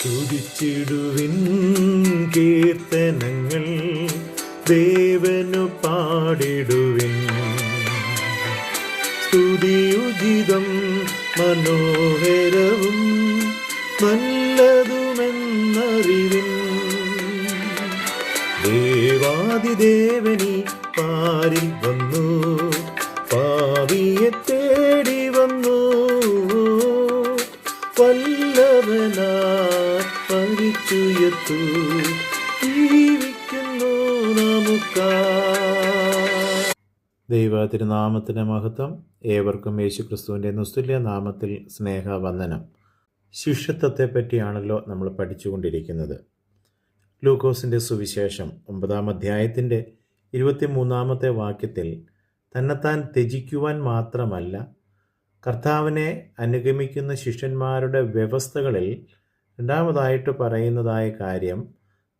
സ്തുതിച്ചിടുവിൻ കീർത്തനങ്ങൾ ദേവനു പാടിടുവിൻ. സ്തുതിയുചിതം മനോഹരവും നല്ലതുമെന്നറിവിൻ. ദേവാദിദേവനി ദൈവ തിരുനാമത്തിന്റെ മഹത്വം ഏവർക്കും യേശു ക്രിസ്തുവിന്റെ നുസ്തുല്യ നാമത്തിൽ സ്നേഹവന്ദനം. ശിഷ്യത്വത്തെ പറ്റിയാണല്ലോ നമ്മൾ പഠിച്ചുകൊണ്ടിരിക്കുന്നത്. ലൂക്കോസിന്റെ സുവിശേഷം ഒമ്പതാം അധ്യായത്തിന്റെ ഇരുപത്തിമൂന്നാമത്തെ വാക്യത്തിൽ തന്നെത്താൻ ത്യജിക്കുവാൻ മാത്രമല്ല കർത്താവിനെ അനുഗമിക്കുന്ന ശിഷ്യന്മാരുടെ വ്യവസ്ഥകളിൽ രണ്ടാമതായിട്ട് പറയുന്നതായ കാര്യം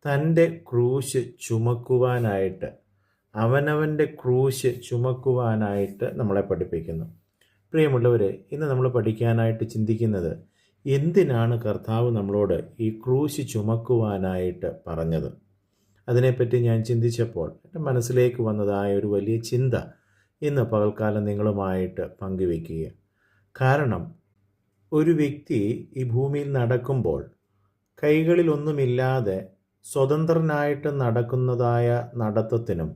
തന്റെ ക്രൂശ് ചുമക്കുവാനായിട്ട്. അവനവന്റെ ക്രൂശ് ചുമക്കുവാനായിട്ട് നമ്മളെ പഠിപ്പിക്കുന്നു. പ്രിയമുള്ളവരെ ഇന്ന് നമ്മൾ പഠിക്കാനായിട്ട് ചിന്തിക്കുന്നത് എന്തിനാണ് കർത്താവ് നമ്മളോട് ഈ ക്രൂശ് ചുമക്കുവാനായിട്ട് പറഞ്ഞത്? അതിനെപ്പറ്റി ഞാൻ ചിന്തിച്ചപ്പോൾ എന്റെ മനസ്സിലേക്ക് വന്നതായ ഒരു വലിയ ചിന്ത ഇന്ന് പകൽക്കാലം നിങ്ങളുമായിട്ട് പങ്കുവെക്കുക കാരണം ഒരു വ്യക്തി ഈ ഭൂമിയിൽ നടക്കുമ്പോൾ കൈകളിലൊന്നുമില്ലാതെ സ്വതന്ത്രനായിട്ട് നടക്കുന്നതായ നടത്തത്തിനും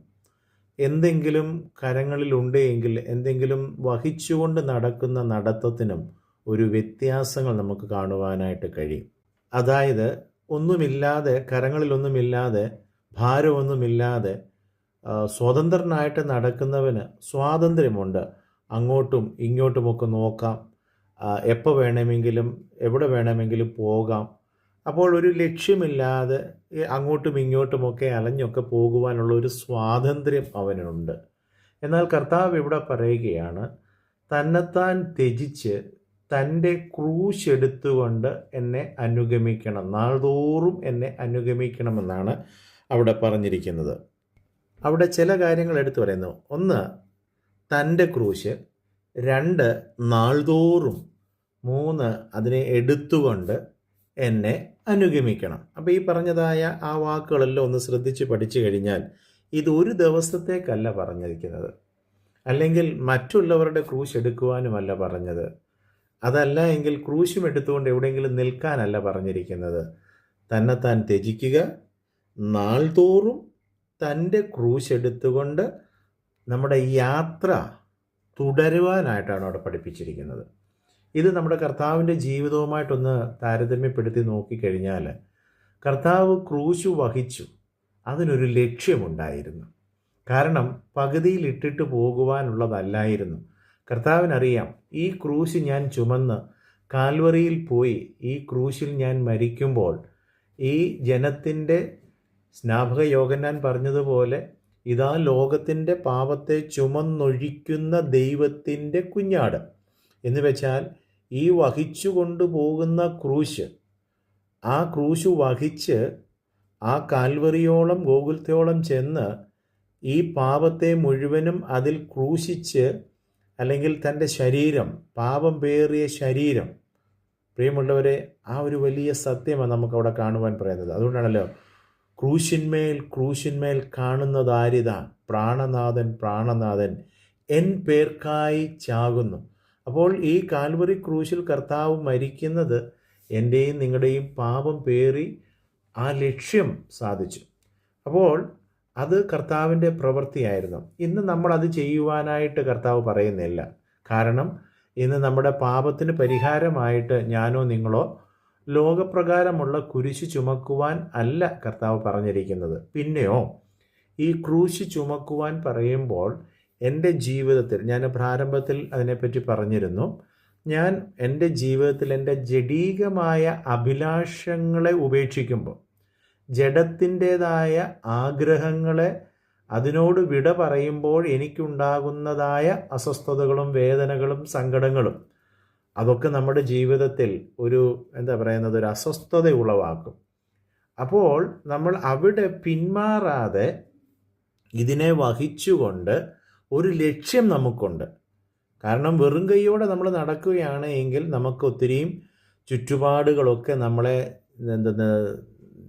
എന്തെങ്കിലും കരങ്ങളിലുണ്ട് എങ്കിൽ എന്തെങ്കിലും വഹിച്ചുകൊണ്ട് നടക്കുന്ന നടത്തത്തിനും ഒരു വ്യത്യാസങ്ങൾ നമുക്ക് കാണുവാനായിട്ട് കഴിയും. അതായത് ഒന്നുമില്ലാതെ കരങ്ങളിലൊന്നുമില്ലാതെ ഭാരമൊന്നുമില്ലാതെ സ്വതന്ത്രനായിട്ട് നടക്കുന്നവന് സ്വാതന്ത്ര്യമുണ്ട്. അങ്ങോട്ടും ഇങ്ങോട്ടുമൊക്കെ നോക്കാം. എപ്പോൾ വേണമെങ്കിലും എവിടെ വേണമെങ്കിലും പോകാം. അപ്പോൾ ഒരു ലക്ഷ്യമില്ലാതെ അങ്ങോട്ടും ഇങ്ങോട്ടുമൊക്കെ അലഞ്ഞൊക്കെ പോകുവാനുള്ള ഒരു സ്വാതന്ത്ര്യം അവനുണ്ട്. എന്നാൽ കർത്താവ് ഇവിടെ പറയുകയാണ് തന്നെത്താൻ ത്യജിച്ച് തന്റെ ക്രൂശ് എടുത്തുകൊണ്ട് എന്നെ അനുഗമിക്കണം. നാൾതോറും എന്നെ അനുഗമിക്കണമെന്നാണ് അവിടെ പറഞ്ഞിരിക്കുന്നത്. അവിടെ ചില കാര്യങ്ങൾ എടുത്തു പറയുന്നു. ഒന്ന് തന്റെ ക്രൂശ്. രണ്ട് നാൾതോറും. മൂന്ന് അതിനെ എടുത്തുകൊണ്ട് എന്നെ അനുഗമിക്കണം. അപ്പോൾ ഈ പറഞ്ഞതായ ആ വാക്കുകളെല്ലാം ഒന്ന് ശ്രദ്ധിച്ച് പഠിച്ചു കഴിഞ്ഞാൽ ഇത് ഒരു ദിവസത്തേക്കല്ല പറഞ്ഞിരിക്കുന്നത്. അല്ലെങ്കിൽ മറ്റുള്ളവരുടെ ക്രൂശ് എടുക്കുവാനുമല്ല പറഞ്ഞത്. അതല്ല എങ്കിൽ ക്രൂശും എടുത്തുകൊണ്ട് എവിടെയെങ്കിലും നിൽക്കാനല്ല പറഞ്ഞിരിക്കുന്നത്. തന്നെത്താൻ ത്യജിക്കുക. നാൾതോറും തന്റെ ക്രൂശ് എടുത്തുകൊണ്ട് നമ്മുടെ യാത്ര തുടരുവാനായിട്ടാണ് അവിടെ പഠിപ്പിച്ചിരിക്കുന്നത്. ഇത് നമ്മുടെ കർത്താവിന്റെ ജീവിതവുമായിട്ടൊന്ന് താരതമ്യപ്പെടുത്തി നോക്കിക്കഴിഞ്ഞാൽ കർത്താവ് ക്രൂശു വഹിച്ചു. അതിനൊരു ലക്ഷ്യമുണ്ടായിരുന്നു. കാരണം പകുതിയിൽ ഇട്ടിട്ട് പോകുവാനുള്ളതല്ലായിരുന്നു. കർത്താവിനറിയാം ഈ ക്രൂശ് ഞാൻ ചുമന്ന് കാൽവറിയിൽ പോയി ഈ ക്രൂശിൽ ഞാൻ മരിക്കുമ്പോൾ ഈ ജനത്തിന്റെ സ്നാപക യോഗന്നാൻ പറഞ്ഞതുപോലെ ഇതാ ലോകത്തിന്റെ പാപത്തെ ചുമന്നൊഴിക്കുന്ന ദൈവത്തിന്റെ കുഞ്ഞാട്. എന്ന് വെച്ചാൽ ഈ വഹിച്ചു കൊണ്ടുപോകുന്ന ക്രൂശ് ആ ക്രൂശ് വഹിച്ച് ആ കാൽവറിയോളം ഗോകുലത്തോളം ചെന്ന് ഈ പാപത്തെ മുഴുവനും അതിൽ ക്രൂശിച്ച് അല്ലെങ്കിൽ തന്റെ ശരീരം പാപം പേറിയ ശരീരം. പ്രിയമുള്ളവരെ ആ ഒരു വലിയ സത്യമാണ് നമുക്കവിടെ കാണുവാൻ പറയുന്നത്. അതുകൊണ്ടാണല്ലോ ക്രൂശിന്മേൽ ക്രൂശിന്മേൽ കാണുന്നതാരിത? പ്രാണനാഥൻ പ്രാണനാഥൻ. എൻ പേർക്കായി ചാകുന്നു. അപ്പോൾ ഈ കാൽവറി ക്രൂശിൽ കർത്താവ് മരിക്കുന്നത് എന്റെയും നിങ്ങളുടെയും പാപം പേറി ആ ലക്ഷ്യം സാധിച്ചു. അപ്പോൾ അത് കർത്താവിന്റെ പ്രവൃത്തിയായിരുന്നു. ഇന്ന് നമ്മൾ അത് ചെയ്യുവാനായിട്ട് കർത്താവ് പറയുന്നില്ല. കാരണം ഇന്ന് നമ്മുടെ പാപത്തിന് പരിഹാരമായിട്ട് ഞാനോ നിങ്ങളോ ലോകപ്രകാരമുള്ള കുരിശ് ചുമക്കുവാൻ അല്ല കർത്താവ് പറഞ്ഞിരിക്കുന്നത്. പിന്നെയോ ഈ ക്രൂശ് ചുമക്കുവാൻ പറയുമ്പോൾ എന്റെ ജീവിതത്തിൽ ഞാൻ പ്രാരംഭത്തിൽ അതിനെപ്പറ്റി പറഞ്ഞിരുന്നു ഞാൻ എന്റെ ജീവിതത്തിൽ എന്റെ ജഡീകമായ അഭിലാഷങ്ങളെ ഉപേക്ഷിക്കുമ്പോൾ ജഡത്തിന്റെതായ ആഗ്രഹങ്ങളെ അതിനോട് വിട പറയുമ്പോൾ എനിക്കുണ്ടാകുന്നതായ അസ്വസ്ഥതകളും വേദനകളും സങ്കടങ്ങളും അതൊക്കെ നമ്മുടെ ജീവിതത്തിൽ ഒരു എന്താ പറയുന്നത് ഒരു അസ്വസ്ഥത ഉളവാക്കും. അപ്പോൾ നമ്മൾ അവിടെ പിന്മാറാതെ ഇതിനെ വഹിച്ചുകൊണ്ട് ഒരു ലക്ഷ്യം നമുക്കുണ്ട്. കാരണം വെറും കൈയോടെ നമ്മൾ നടക്കുകയാണ് എങ്കിൽ നമുക്ക് ഒത്തിരിയും ചുറ്റുപാടുകളൊക്കെ നമ്മളെ എന്തെന്ന്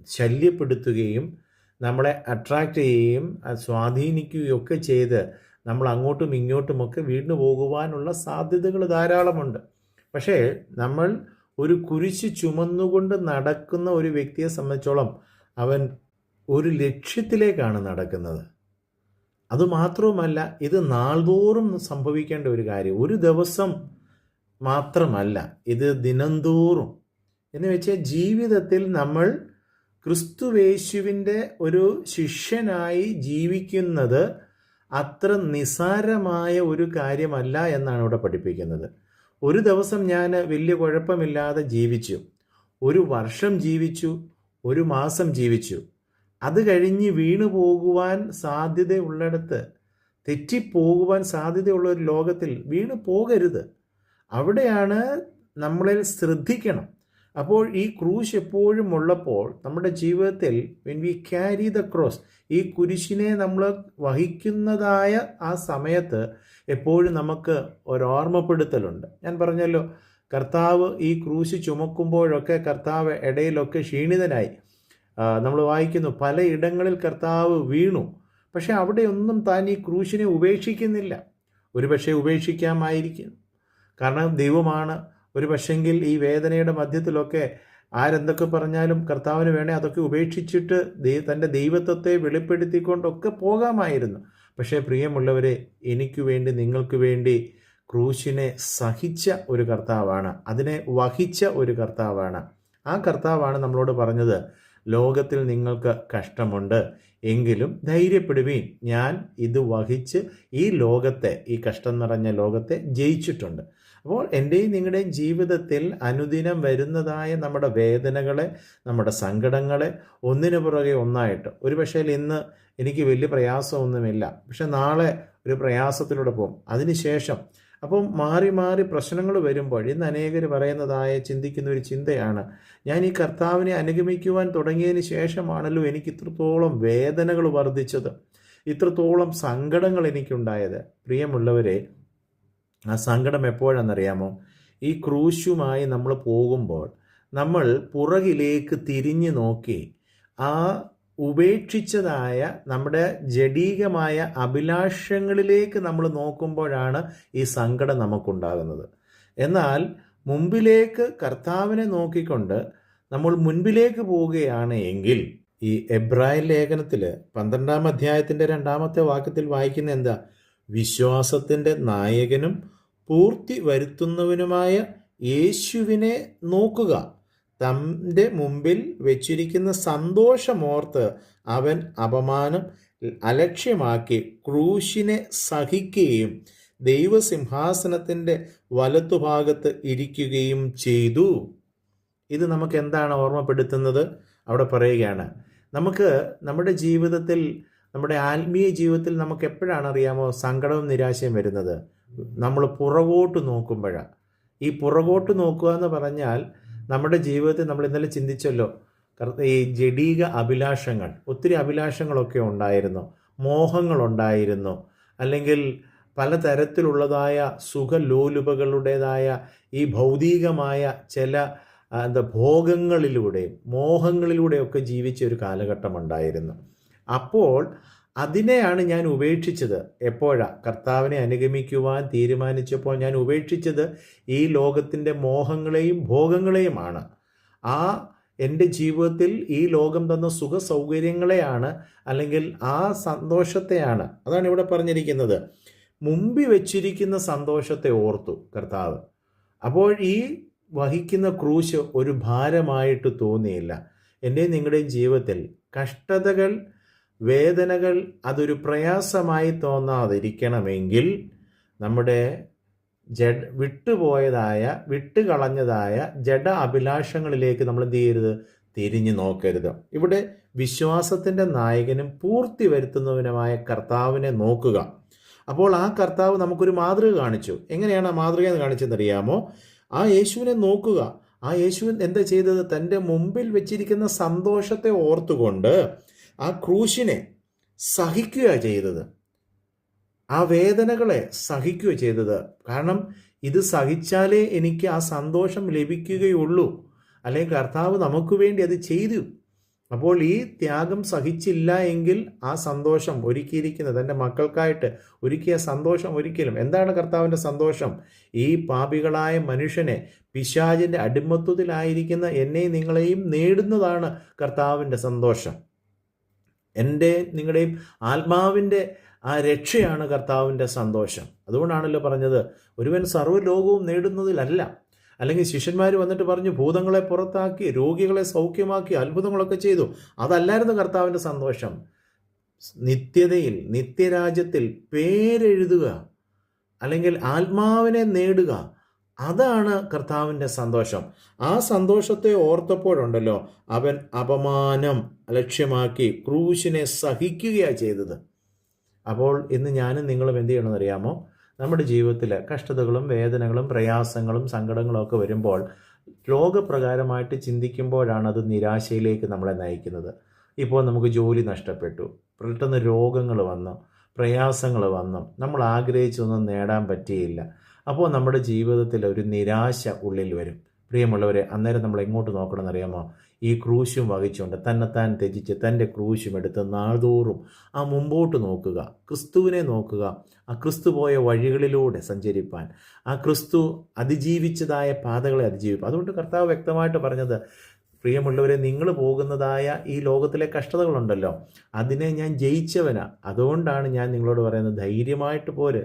ശല്യപ്പെടുത്തുകയും നമ്മളെ അട്രാക്റ്റ് ചെയ്യുകയും സ്വാധീനിക്കുകയും ഒക്കെ ചെയ്ത് നമ്മൾ അങ്ങോട്ടും ഇങ്ങോട്ടുമൊക്കെ വീണ്ടു പോകുവാനുള്ള സാധ്യതകൾ ധാരാളമുണ്ട്. പക്ഷേ നമ്മൾ ഒരു കുരിശ് ചുമന്നുകൊണ്ട് നടക്കുന്ന ഒരു വ്യക്തിയെ സംബന്ധിച്ചോളം അവൻ ഒരു ലക്ഷ്യത്തിലേക്കാണ് നടക്കുന്നത്. അതുമാത്രവുമല്ല ഇത് നാൾതോറും സംഭവിക്കേണ്ട ഒരു കാര്യം. ഒരു ദിവസം മാത്രമല്ല ഇത് ദിനംതോറും. എന്ന് വെച്ചാൽ ജീവിതത്തിൽ നമ്മൾ ക്രിസ്തുവേശുവിന്റെ ഒരു ശിഷ്യനായി ജീവിക്കുന്നത് അത്ര നിസാരമായ ഒരു കാര്യമല്ല എന്നാണ് ഇവിടെ പഠിപ്പിക്കുന്നത്. ഒരു ദിവസം ഞാൻ വലിയ കുഴപ്പമില്ലാതെ ജീവിച്ചു. ഒരു വർഷം ജീവിച്ചു. ഒരു മാസം ജീവിച്ചു. അത് കഴിഞ്ഞ് വീണു പോകുവാൻ സാധ്യതയുള്ളിടത്ത് തെറ്റിപ്പോകുവാൻ സാധ്യതയുള്ള ഒരു ലോകത്തിൽ വീണു പോകരുത്. അവിടെയാണ് നമ്മളിൽ ശ്രദ്ധിക്കണം. അപ്പോൾ ഈ ക്രൂശ് എപ്പോഴും ഉള്ളപ്പോൾ നമ്മുടെ ജീവിതത്തിൽ when we carry the cross ഈ കുരിശിനെ നമ്മൾ വഹിക്കുന്നതായ ആ സമയത്ത് എപ്പോഴും നമുക്ക് ഒരോർമ്മപ്പെടുത്തലുണ്ട്. ഞാൻ പറഞ്ഞല്ലോ കർത്താവ് ഈ ക്രൂശ് ചുമക്കുമ്പോഴൊക്കെ കർത്താവ് ഇടയിലൊക്കെ ക്ഷീണിതനായി. നമ്മൾ വായിക്കുന്നു പലയിടങ്ങളിൽ കർത്താവ് വീണു പക്ഷേ അവിടെയൊന്നും താൻ ഈ ക്രൂശിനെ ഉപേക്ഷിക്കുന്നില്ല. ഒരു പക്ഷേ ഉപേക്ഷിക്കാമായിരിക്കും. കാരണം ദൈവമാണ്. ഒരു പക്ഷെങ്കിൽ ഈ വേദനയുടെ മധ്യത്തിലൊക്കെ ആരെന്തൊക്കെ പറഞ്ഞാലും കർത്താവിന് വേണേ അതൊക്കെ ഉപേക്ഷിച്ചിട്ട് തന്റെ ദൈവത്വത്തെ വെളിപ്പെടുത്തിക്കൊണ്ടൊക്കെ പോകാമായിരുന്നു. പക്ഷേ പ്രിയമുള്ളവരെ എനിക്ക് വേണ്ടി നിങ്ങൾക്ക് വേണ്ടി ക്രൂശിനെ സഹിച്ച ഒരു കർത്താവാണ്. അതിനെ വഹിച്ച ഒരു കർത്താവാണ്. ആ കർത്താവാണ് നമ്മളോട് പറഞ്ഞത് ലോകത്തിൽ നിങ്ങൾക്ക് കഷ്ടമുണ്ട്. എങ്കിലും ധൈര്യപ്പെടുവീൻ. ഞാൻ ഇത് വഹിച്ച് ഈ ലോകത്തെ ഈ കഷ്ടം നിറഞ്ഞ ലോകത്തെ ജയിച്ചിട്ടുണ്ട്. അപ്പോൾ എന്റെയും നിങ്ങളുടെയും ജീവിതത്തിൽ അനുദിനം വരുന്നതായ നമ്മുടെ വേദനകളെ നമ്മുടെ സങ്കടങ്ങളെ ഒന്നിനു പുറകെ ഒന്നായിട്ട്. ഒരു പക്ഷേ ഇന്ന് എനിക്ക് വലിയ പ്രയാസമൊന്നുമില്ല. പക്ഷെ നാളെ ഒരു പ്രയാസത്തിലൂടെ പോകും. അതിനുശേഷം അപ്പം മാറി മാറി പ്രശ്നങ്ങൾ വരുമ്പോൾ ഇന്ന് അനേകർ പറയുന്നതായ ചിന്തിക്കുന്ന ഒരു ചിന്തയാണ്. ഞാൻ ഈ കർത്താവിനെ അനുഗമിക്കുവാൻ തുടങ്ങിയതിന് ശേഷമാണല്ലോ എനിക്ക് ഇത്രത്തോളം വേദനകൾ വർദ്ധിച്ചത്. ഇത്രത്തോളം സങ്കടങ്ങൾ എനിക്കുണ്ടായത്. പ്രിയമുള്ളവരെ ആ സങ്കടം എപ്പോഴാണെന്നറിയാമോ? ഈ ക്രൂശുമായി നമ്മൾ പോകുമ്പോൾ നമ്മൾ പുറകിലേക്ക് തിരിഞ്ഞു നോക്കി ആ ഉപേക്ഷിച്ചതായ നമ്മുടെ ജഡീകമായ അഭിലാഷങ്ങളിലേക്ക് നമ്മൾ നോക്കുമ്പോഴാണ് ഈ സങ്കടം നമുക്കുണ്ടാകുന്നത്. എന്നാൽ മുമ്പിലേക്ക് കർത്താവിനെ നോക്കിക്കൊണ്ട് നമ്മൾ മുൻപിലേക്ക് പോവുകയാണ് എങ്കിൽ ഈ എബ്രാഹിം ലേഖനത്തിൽ പന്ത്രണ്ടാം അധ്യായത്തിന്റെ രണ്ടാമത്തെ വാക്യത്തിൽ വായിക്കുന്ന എന്താ? വിശ്വാസത്തിന്റെ നായകനും പൂർത്തി വരുത്തുന്നവനുമായ യേശുവിനെ നോക്കുക. തന്റെ മുമ്പിൽ വെച്ചിരിക്കുന്ന സന്തോഷമോർത്ത് അവൻ അപമാനം അലക്ഷ്യമാക്കി ക്രൂശിനെ സഹിക്കുകയും ദൈവസിംഹാസനത്തിന്റെ വലത്തുഭാഗത്ത് ഇരിക്കുകയും ചെയ്തു. ഇത് നമുക്ക് എന്താണ് ഓർമ്മപ്പെടുത്തുന്നത്? അവിടെ പറയുകയാണ്. നമുക്ക് നമ്മുടെ ജീവിതത്തിൽ നമ്മുടെ ആത്മീയ ജീവിതത്തിൽ നമുക്ക് എപ്പോഴാണ് അറിയാമോ സങ്കടവും നിരാശയും വരുന്നത്? നമ്മൾ പുറകോട്ട് നോക്കുമ്പോഴാണ്. ഈ പുറകോട്ട് നോക്കുക എന്ന് പറഞ്ഞാൽ നമ്മുടെ ജീവിതത്തിൽ നമ്മൾ ഇന്നലെ ചിന്തിച്ചല്ലോ ഈ ജഡീക അഭിലാഷങ്ങൾ ഒത്തിരി അഭിലാഷങ്ങളൊക്കെ ഉണ്ടായിരുന്നു മോഹങ്ങളുണ്ടായിരുന്നു അല്ലെങ്കിൽ പലതരത്തിലുള്ളതായ സുഖലോലുപകളുടേതായ ഈ ഭൗതികമായ ചില എന്താ ഭോഗങ്ങളിലൂടെയും മോഹങ്ങളിലൂടെയൊക്കെ ജീവിച്ച ഒരു കാലഘട്ടമുണ്ടായിരുന്നു. അപ്പോൾ അതിനെയാണ് ഞാൻ ഉപേക്ഷിച്ചത്. എപ്പോഴാ? കർത്താവിനെ അനുഗമിക്കുവാൻ തീരുമാനിച്ചപ്പോൾ ഞാൻ ഉപേക്ഷിച്ചത് ഈ ലോകത്തിന്റെ മോഹങ്ങളെയും ഭോഗങ്ങളെയുമാണ്. ആ എന്റെ ജീവിതത്തിൽ ഈ ലോകം തന്ന സുഖ സൗകര്യങ്ങളെയാണ് അല്ലെങ്കിൽ ആ സന്തോഷത്തെയാണ്. അതാണ് ഇവിടെ പറഞ്ഞിരിക്കുന്നത്. മുമ്പി വെച്ചിരിക്കുന്ന സന്തോഷത്തെ ഓർത്തു കർത്താവ്. അപ്പോൾ ഈ വഹിക്കുന്ന ക്രൂശ് ഒരു ഭാരമായിട്ട് തോന്നിയില്ല. എന്റെയും നിങ്ങളുടെയും ജീവിതത്തിൽ കഷ്ടതകൾ വേദനകൾ അതൊരു പ്രയാസമായി തോന്നാതിരിക്കണമെങ്കിൽ നമ്മുടെ ജഡ് വിട്ടുപോയതായ വിട്ടുകളഞ്ഞതായ ജഡ അഭിലാഷങ്ങളിലേക്ക് നമ്മൾ എന്ത് ചെയ്യരുത്? തിരിഞ്ഞു നോക്കരുത്. ഇവിടെ വിശ്വാസത്തിന്റെ നായകനും പൂർത്തി വരുത്തുന്നവനുമായ കർത്താവിനെ നോക്കുക. അപ്പോൾ ആ കർത്താവ് നമുക്കൊരു മാതൃക കാണിച്ചു. എങ്ങനെയാണ് ആ മാതൃക എന്ന് കാണിച്ചെന്നറിയാമോ? ആ യേശുവിനെ നോക്കുക. ആ യേശുവിൻ എന്താ ചെയ്തത്? തന്റെ മുമ്പിൽ വെച്ചിരിക്കുന്ന സന്തോഷത്തെ ഓർത്തുകൊണ്ട് ആ ക്രൂശിനെ സഹിക്കുക ചെയ്തത്. ആ വേദനകളെ സഹിക്കുക ചെയ്തത്. കാരണം ഇത് സഹിച്ചാലേ എനിക്ക് ആ സന്തോഷം ലഭിക്കുകയുള്ളൂ. അല്ലെങ്കിൽ കർത്താവ് നമുക്ക് വേണ്ടി അത് ചെയ്തു. അപ്പോൾ ഈ ത്യാഗം സഹിച്ചില്ല എങ്കിൽ ആ സന്തോഷം ഒരുക്കിയിരിക്കുന്നത് എന്റെ മക്കൾക്കായിട്ട് ഒരുക്കിയ സന്തോഷം ഒരിക്കലും. എന്താണ് കർത്താവിന്റെ സന്തോഷം? ഈ പാപികളായ മനുഷ്യനെ പിശാചിന്റെ അടിമത്വത്തിലായിരിക്കുന്ന എന്നെയും നിങ്ങളെയും നേടുന്നതാണ് കർത്താവിന്റെ സന്തോഷം. എന്റെ നിങ്ങളുടെയും ആത്മാവിന്റെ ആ രക്ഷയാണ് കർത്താവിന്റെ സന്തോഷം. അതുകൊണ്ടാണല്ലോ പറഞ്ഞത് ഒരുവൻ സർവലോകവും നേടുന്നതിലല്ല. അല്ലെങ്കിൽ ശിഷ്യന്മാർ വന്നിട്ട് പറഞ്ഞു ഭൂതങ്ങളെ പുറത്താക്കി രോഗികളെ സൗഖ്യമാക്കി അത്ഭുതങ്ങളൊക്കെ ചെയ്തു. അതല്ലായിരുന്നു കർത്താവിന്റെ സന്തോഷം. നിത്യതയിൽ നിത്യരാജ്യത്തിൽ പേരെഴുതുക. അല്ലെങ്കിൽ ആത്മാവിനെ നേടുക. അതാണ് കർത്താവിന്റെ സന്തോഷം. ആ സന്തോഷത്തെ ഓർത്തപ്പോഴുണ്ടല്ലോ അവൻ അപമാനം ലക്ഷ്യമാക്കി ക്രൂശിനെ സഹിക്കുകയാണ് ചെയ്തത്. അപ്പോൾ ഇന്ന് ഞാനും നിങ്ങളും എന്ത് ചെയ്യണമെന്ന് അറിയാമോ? നമ്മുടെ ജീവിതത്തിൽ കഷ്ടതകളും വേദനകളും പ്രയാസങ്ങളും സങ്കടങ്ങളും ഒക്കെ വരുമ്പോൾ ലോകപ്രകാരമായിട്ട് ചിന്തിക്കുമ്പോഴാണ് അത് നിരാശയിലേക്ക് നമ്മളെ നയിക്കുന്നത്. ഇപ്പോൾ നമുക്ക് ജോലി നഷ്ടപ്പെട്ടു. പെട്ടെന്ന് രോഗങ്ങൾ വന്നു. പ്രയാസങ്ങൾ വന്നു. നമ്മൾ ആഗ്രഹിച്ചൊന്നും നേടാൻ പറ്റിയില്ല. അപ്പോൾ നമ്മുടെ ജീവിതത്തിൽ ഒരു നിരാശ ഉള്ളിൽ വരും. പ്രിയമുള്ളവരെ അന്നേരം നമ്മൾ എങ്ങോട്ട് നോക്കണമെന്ന് അറിയാമോ? ഈ ക്രൂശും വഹിച്ചുകൊണ്ട് തന്നെത്താൻ ത്യജിച്ച് തന്റെ ക്രൂശും എടുത്ത് നാൾതോറും ആ മുമ്പോട്ട് നോക്കുക ക്രിസ്തുവിനെ നോക്കുക ആ ക്രിസ്തു പോയ വഴികളിലൂടെ സഞ്ചരിപ്പാൻ ആ ക്രിസ്തു അതിജീവിച്ചതായ പാതകളെ അതിജീവിപ്പാൻ. അതുകൊണ്ട് കർത്താവ് വ്യക്തമായിട്ട് പറഞ്ഞത് പ്രിയമുള്ളവരെ നിങ്ങൾ പോകുന്നതായ ഈ ലോകത്തിലെ കഷ്ടതകളുണ്ടല്ലോ. അതിനെ ഞാൻ ജയിച്ചവനാ. അതുകൊണ്ടാണ് ഞാൻ നിങ്ങളോട് പറയുന്നത് ധൈര്യമായിട്ട് പോര്.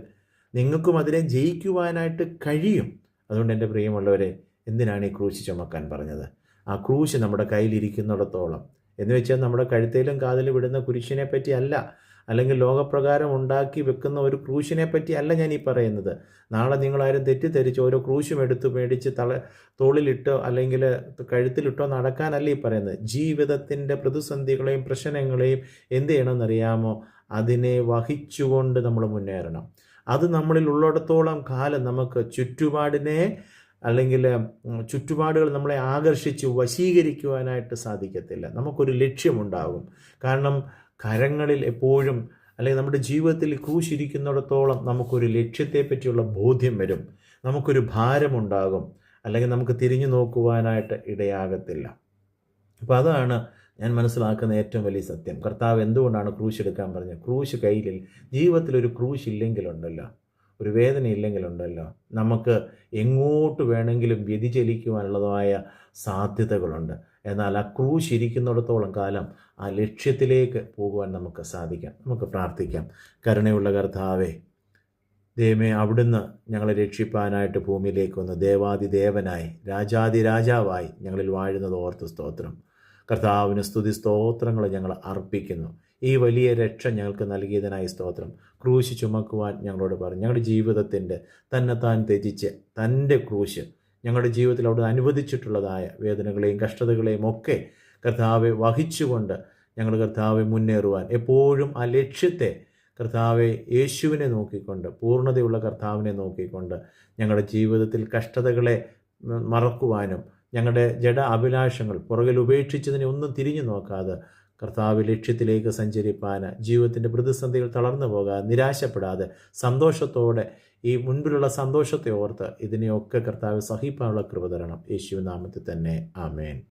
നിങ്ങൾക്കും അതിനെ ജയിക്കുവാനായിട്ട് കഴിയും. അതുകൊണ്ട് എന്റെ പ്രിയമുള്ളവരെ എന്തിനാണ് ഈ ക്രൂശ് ചുമക്കാൻ പറഞ്ഞത്? ആ ക്രൂശ് നമ്മുടെ കയ്യിലിരിക്കുന്നിടത്തോളം. എന്ന് വെച്ചാൽ നമ്മുടെ കഴുത്തേലും കാതിലും വിടുന്ന കുരിശിനെ പറ്റി അല്ല. അല്ലെങ്കിൽ ലോകപ്രകാരം ഉണ്ടാക്കി വെക്കുന്ന ഒരു ക്രൂശിനെ പറ്റി അല്ല ഞാൻ ഈ പറയുന്നത്. നാളെ നിങ്ങളാരും തെറ്റിദ്ധരിച്ച് ഓരോ ക്രൂശും എടുത്ത് മേടിച്ച് തള തോളിലിട്ടോ അല്ലെങ്കിൽ കഴുത്തിലിട്ടോ നടക്കാനല്ല ഈ പറയുന്നത്. ജീവിതത്തിന്റെ പ്രതിസന്ധികളെയും പ്രശ്നങ്ങളെയും എന്ത് ചെയ്യണമെന്നറിയാമോ? അതിനെ വഹിച്ചുകൊണ്ട് നമ്മൾ മുന്നേറണം. അത് നമ്മളിൽ ഉള്ളിടത്തോളം കാലം നമുക്ക് ചുറ്റുപാടിനെ അല്ലെങ്കിൽ ചുറ്റുപാടുകൾ നമ്മളെ ആകർഷിച്ച് വശീകരിക്കുവാനായിട്ട് സാധിക്കത്തില്ല. നമുക്കൊരു ലക്ഷ്യമുണ്ടാകും. കാരണം കരങ്ങളിൽ എപ്പോഴും അല്ലെങ്കിൽ നമ്മുടെ ജീവിതത്തിൽ ക്രൂശിരിക്കുന്നിടത്തോളം നമുക്കൊരു ലക്ഷ്യത്തെ പറ്റിയുള്ള ബോധ്യം വരും. നമുക്കൊരു ഭാരമുണ്ടാകും. അല്ലെങ്കിൽ നമുക്ക് തിരിഞ്ഞു നോക്കുവാനായിട്ട് ഇടയാകത്തില്ല. അപ്പോൾ അതാണ് ഞാൻ മനസ്സിലാക്കുന്ന ഏറ്റവും വലിയ സത്യം. കർത്താവ് എന്തുകൊണ്ടാണ് ക്രൂശ് എടുക്കാൻ പറഞ്ഞത്? ക്രൂശ് കയ്യിൽ ജീവിതത്തിൽ ഒരു ക്രൂശ് ഇല്ലെങ്കിലുണ്ടല്ലോ. ഒരു വേദന ഇല്ലെങ്കിലുണ്ടല്ലോ. നമുക്ക് എങ്ങോട്ട് വേണമെങ്കിലും വ്യതിചലിക്കുവാനുള്ളതായ സാധ്യതകളുണ്ട്. എന്നാൽ ആ ക്രൂശ് ഇരിക്കുന്നിടത്തോളം കാലം ആ ലക്ഷ്യത്തിലേക്ക് പോകുവാൻ നമുക്ക് സാധിക്കാം. നമുക്ക് പ്രാർത്ഥിക്കാം. കരുണയുള്ള കർത്താവേ ദൈവമേ അവിടുന്ന് ഞങ്ങളെ രക്ഷിപ്പാനായിട്ട് ഭൂമിയിലേക്ക് വന്ന് ദേവാദി ദേവനായി രാജാതി രാജാവായി ഞങ്ങളിൽ വാഴുന്നത് ഓർത്ത് സ്തോത്രം. കർത്താവിന് സ്തുതി സ്തോത്രങ്ങൾ ഞങ്ങൾ അർപ്പിക്കുന്നു. ഈ വലിയ രക്ഷ ഞങ്ങൾക്ക് നൽകിയതിനായി സ്തോത്രം. ക്രൂശ് ചുമക്കുവാൻ ഞങ്ങളോട് പറഞ്ഞു. ഞങ്ങളുടെ ജീവിതത്തിന്റെ തന്നെത്താൻ ത്യജിച്ച് തന്റെ ക്രൂശ് ഞങ്ങളുടെ ജീവിതത്തിൽ അവിടെ അനുവദിച്ചിട്ടുള്ളതായ വേദനകളെയും കഷ്ടതകളെയും ഒക്കെ കർത്താവെ വഹിച്ചുകൊണ്ട് ഞങ്ങൾ കർത്താവെ മുന്നേറുവാൻ എപ്പോഴും ആ ലക്ഷ്യത്തെ കർത്താവെ യേശുവിനെ നോക്കിക്കൊണ്ട് പൂർണതയുള്ള കർത്താവിനെ നോക്കിക്കൊണ്ട് ഞങ്ങളുടെ ജീവിതത്തിൽ കഷ്ടതകളെ മറക്കുവാനും ഞങ്ങളുടെ ജഡ അഭിലാഷങ്ങൾ പുറകിൽ ഉപേക്ഷിച്ചതിനെ ഒന്നും തിരിഞ്ഞു നോക്കാതെ കർത്താവ് ലക്ഷ്യത്തിലേക്ക് സഞ്ചരിപ്പാൻ ജീവിതത്തിന്റെ പ്രതിസന്ധികൾ തളർന്നു പോകാതെ നിരാശപ്പെടാതെ സന്തോഷത്തോടെ ഈ മുൻപിലുള്ള സന്തോഷത്തെ ഓർത്ത് ഇതിനെയൊക്കെ കർത്താവ് സഹിപ്പാനുള്ള കൃപ തരണം. യേശുവിനാമത്തിൽ തന്നെ. ആമേൻ.